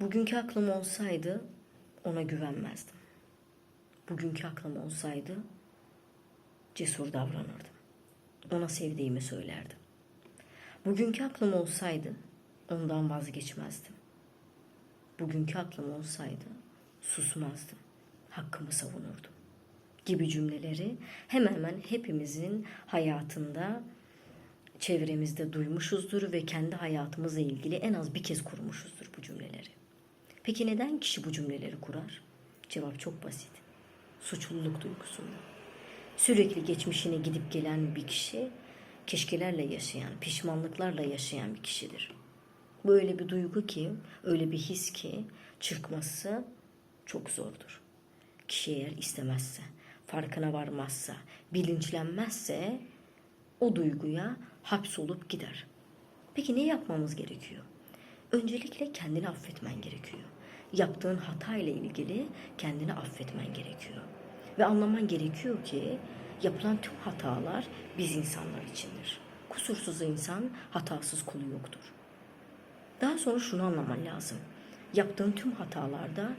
Bugünkü aklım olsaydı ona güvenmezdim. Bugünkü aklım olsaydı cesur davranırdım. Ona sevdiğimi söylerdim. Bugünkü aklım olsaydı ondan vazgeçmezdim. Bugünkü aklım olsaydı susmazdım. Hakkımı savunurdum. Gibi cümleleri hemen hemen hepimizin hayatında çevremizde duymuşuzdur ve kendi hayatımızla ilgili en az bir kez kurmuşuzdur bu cümleleri. Peki neden kişi bu cümleleri kurar? Cevap çok basit. Suçluluk duygusundan. Sürekli geçmişine gidip gelen bir kişi keşkelerle yaşayan, pişmanlıklarla yaşayan bir kişidir. Bu öyle bir duygu ki, öyle bir his ki çıkması çok zordur. Kişi eğer istemezse, farkına varmazsa, bilinçlenmezse o duyguya hapsolup gider. Peki ne yapmamız gerekiyor? Öncelikle kendini affetmen gerekiyor. Yaptığın hata ile ilgili kendini affetmen gerekiyor. Ve anlaman gerekiyor ki yapılan tüm hatalar biz insanlar içindir. Kusursuz insan hatasız kulu yoktur. Daha sonra şunu anlaman lazım. Yaptığın tüm hatalarda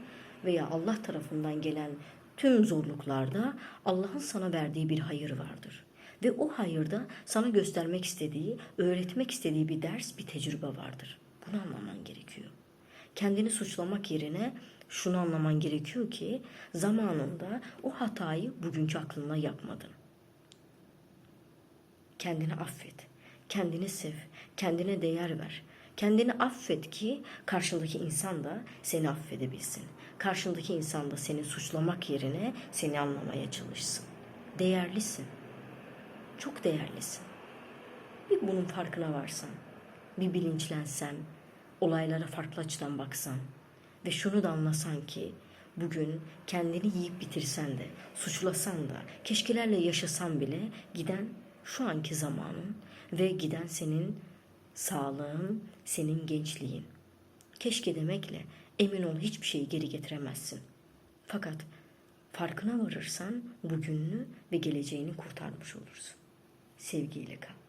veya Allah tarafından gelen tüm zorluklarda Allah'ın sana verdiği bir hayır vardır. Ve o hayırda sana göstermek istediği, öğretmek istediği bir ders, bir tecrübe vardır. Bunu anlaman gerekiyor. Kendini suçlamak yerine şunu anlaman gerekiyor ki zamanında o hatayı bugünkü aklına yapmadın. Kendini affet. Kendini sev. Kendine değer ver. Kendini affet ki karşındaki insan da seni affedebilsin. Karşındaki insan da seni suçlamak yerine seni anlamaya çalışsın. Değerlisin. Çok değerlisin. Bir bunun farkına varsan, bir bilinçlensen, olaylara farklı açıdan baksan ve şunu da anlasan ki bugün kendini yiyip bitirsen de, suçlasan da, keşkelerle yaşasan bile giden şu anki zamanın ve giden senin sağlığın, senin gençliğin. Keşke demekle emin ol hiçbir şeyi geri getiremezsin. Fakat farkına varırsan bugününü ve geleceğini kurtarmış olursun. Sevgiyle kal.